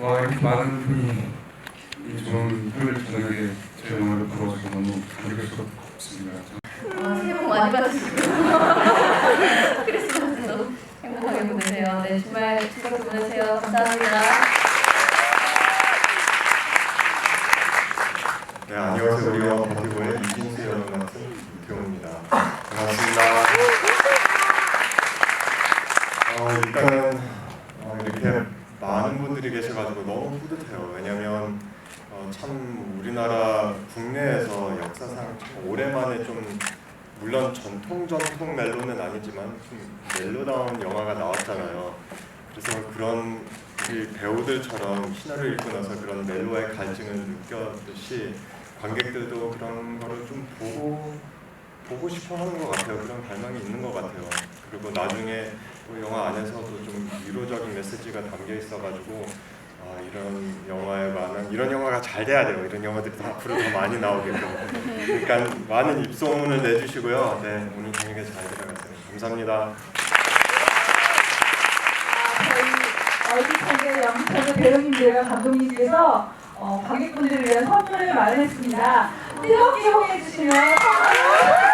와 이렇게 많은 분이 이 좋은 토요일 저녁에 제 영화를 보러 와서 너무 감격스럽습니다. 어, 새해 복 많이 받으시고 크리스마스도 행복하게 보내세요. 네, 주말 즐겁게 보내세요. 감사합니다. 네, 안녕하세요. 우리 영화 버티고의 이진 어, 일단은 어, 이렇게 많은 분들이 계셔가지고 너무 뿌듯해요. 왜냐면 어, 참 우리나라 국내에서 역사상 참 오랜만에 좀 물론 전통 전통 멜로는 아니지만 좀 멜로다운 영화가 나왔잖아요. 그래서 그런 우리 배우들처럼 신화를 읽고 나서 그런 멜로의 갈증을 느꼈듯이 관객들도 그런 거를 좀 보고 보고 싶어 하는 것 같아요. 그런 갈망이 있는 것 같아요. 그리고 나중에 또 영화 안에서도 좀 위로적인 메시지가 담겨 있어가지고 아 이런 영화에 관한 이런 영화가 잘 돼야 돼요. 이런 영화들이 더 앞으로 더 많이 나오게끔. 그러니까 많은 입소문을 내주시고요. 네 오늘 저녁에 잘 들어가세요. 감사합니다. 저희 얼굴차게 영차게 배우님들과 감독님께서 어, 관객분들을 위한 선물을 마련했습니다. 뜨겁게 호응해 주시면 선물을